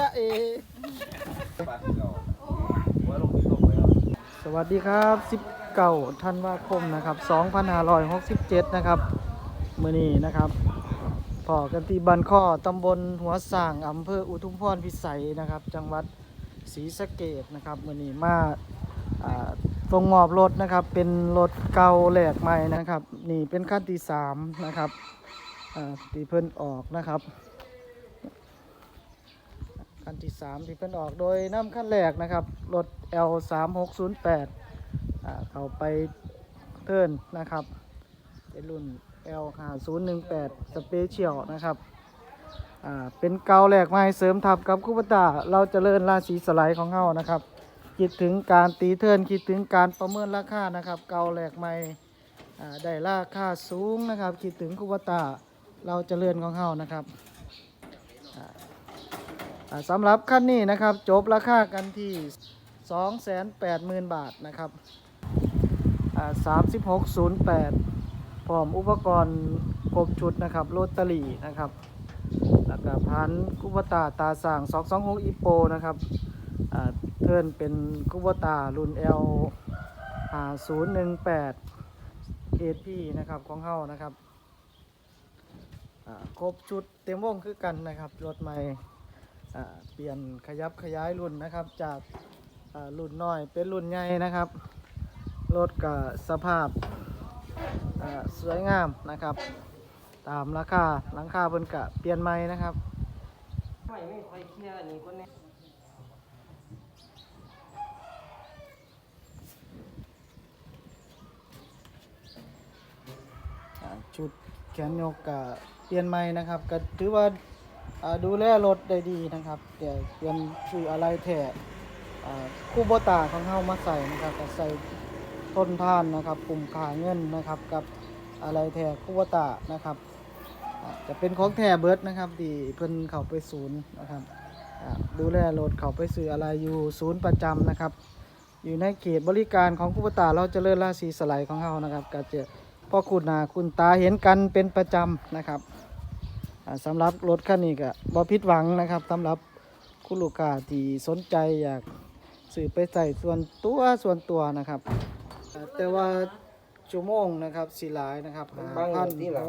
จะเอปาดเก่าหัวลงที่ตกเลยครับสวัสดีครับ 19ธันวาคมนะครับ 2567 นะครับมื้อนี้นะครับพอกันที่บันข้อตำบลหัวสร้างอำเภออุทุมพรพิสัยนะครับ จังหวัดศรีสะเกษนะครับมื้อนี้มาตรงงอบรถนะครับ เป็นรถเก่าแหลกใหม่นะครับ นี่เป็นขั้นที่สามนะครับอ่าที่เพิ่นออกนะครับ คันที่ 3 ที่เพิ่นออกโดยน้ำขั้นแรกนะครับ รถ L 3 6 0 8 อ่าเข้าไปเทิร์นนะครับ เป็นรุ่น L 5 0 1 8 Special นะครับอ่าเป็นเกาแหลกไม้เสริมทับกับคูปตาเราจะเลิ่นราศีสไลด์ของเฮานะครับคิดถึงการตีเทิร์นคิดถึงการประเมินราคานะครับ เกาแหลกไม้อ่ได้ราคาสูงนะครับ คิดถึงคูปตาเราจะเลื่อนของเฮานะครับ สำหรับคันนี้นะครับ จบราคากันที่ 280,000 บาทนะครับ3608 พร้อมอุปกรณ์ครบชุดนะครับโรตารี่นะครับแล้วก็พันกุบตาตาสั่ง226อีโปนะครับเทิร์นเป็นกุบตารุ่น L 018 AP นะครับของเฮานะครับครบชุดเต็มวงคือกันนะครับรถใหม่ เปลี่ยนขยับขยายรุ่นนะครับ จากรุ่นน้อยเป็นรุ่นใหญ่นะครับรถกับสภาพสวยงามนะครับ ตามราคาหลังคาเพิ่นกะเปลี่ยนใหม่นะครับไม่ไม่ค่อยเคลียร์อันนี้คนนี้อ่าชุดแขนยกกะเปลี่ยนใหม่นะครับก็ถือว่า ดูแลรถได้ดีนะครับเดี๋ยวเปลี่ยนชื่ออะไรแท้อ่าคู่โบตาของเฮามาใส่นะครับก็ใส่ทนทานนะครับปุ่มขาเงินนะครับกับอะไรแท้คู่โบตานะครับจะเป็นของแท้เบิร์ดนะครับที่เพิ่นเขาไปศูนย์นะครับดูแลรถเขาไปซื้ออะไรอยู่ศูนย์ประจำนะครับ อยู่ในเขตบริการของผู้ประตาเราจะเจริญราศีสไลด์ของเฮานะครับก็จะพ่อคุณนาคุณตาเห็นกันเป็นประจำนะครับ สำหรับรถคันนี้ก็บ่ผิดหวังนะครับสำหรับคุณลูกค้าที่สนใจอยากซื้อไปใส่ส่วนตัวส่วนตัวนะครับ แต่ว่าชั่วโมงนะครับสีหลายนะครับบางพันที่หลัง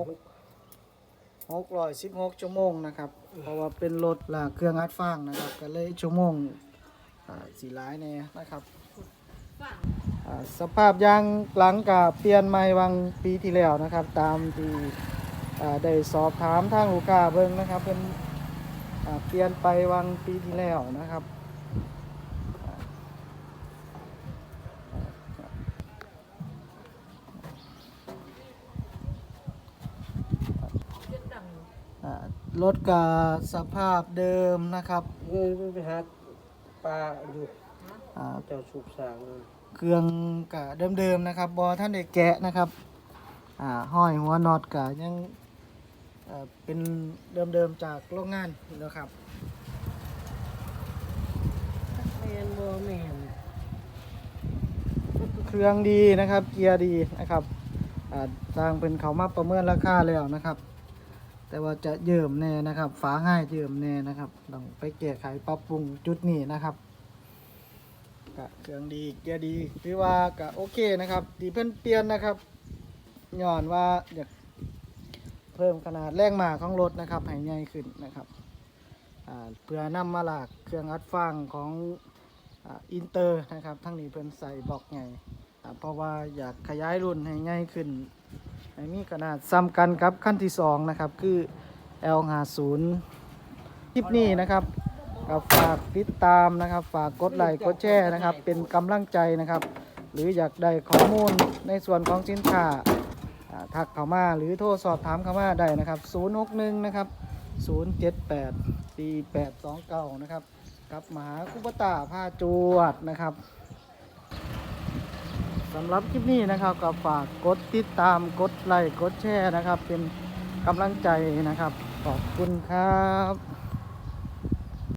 หกร้อยสิบหกชั่วโมงนะครับ เพราะว่าเป็นรถลากเครื่องอัดฟางนะครับ ก็เลยชั่วโมงสีหลายแน่นะครับสภาพยางหลังกับเปลี่ยนใหม่วังปีที่แล้วนะครับ ตามที่ ได้สอบถามทางลูกค้าเบิ่งนะครับเป็นอ่าเปลี่ยนไปวังปีที่แล้วนะครับอ่าอ่ารถกับสภาพเดิมนะครับเงินไปหาปลาอยู่อ่าเจ้าสูบสางเลยเครื่องกะเดิมๆนะครับบอท่านได้แกะนะครับอ่าห้อยหัวน็อตกะยัง เอ่อเป็นเดิมๆจากโรงงานนะครับแมนบ่แมนเครื่องดีนะครับ เกียร์ดีนะครับอ่าทางเป็นเขามาประเมินราคาแล้วนะครับ แต่ว่าจะเยิ่มแน่นะครับฝาให้เยิ่มแน่นะครับต้องไปแก้ไขปรับปรุงจุดนี้นะครับกะเครื่องดีเกียร์ดีถือว่ากะโอเคนะครับ ดีเพิ่นเปลี่ยนนะครับย้อนว่าอยากเพิ่มขนาดแรงมาของรถนะครับให้ใหญ่ขึ้นนะครับเพื่อนำมาหลากเครื่องอัดฟางของอินเตอร์นะครับทั้งนี้เพิ่นใส่บล็อกใหญ่เพราะว่าอยากขยายรุ่นให้ใหญ่ขึ้นให้มีขนาดซ้ำกันกับขั้นที่สองนะครับ คือ L50 คลิปนี้นะครับก็ฝากติดตามนะครับ ฝากกดไลค์กดแชร์นะครับ เป็นกำลังใจนะครับ หรืออยากได้ข้อมูลในส่วนของสินค้า ทักเข้ามาหรือโทรสอบถามเข้ามาได้นะครับ 061 นะครับ 078 4829 นะครับ กับมหาคุปตาผ้าจวดนะครับสำหรับคลิปนี้นะครับก็ฝากกดติดตามกดไลค์กดแชร์นะครับ เป็นกำลังใจนะครับ ขอบคุณครับ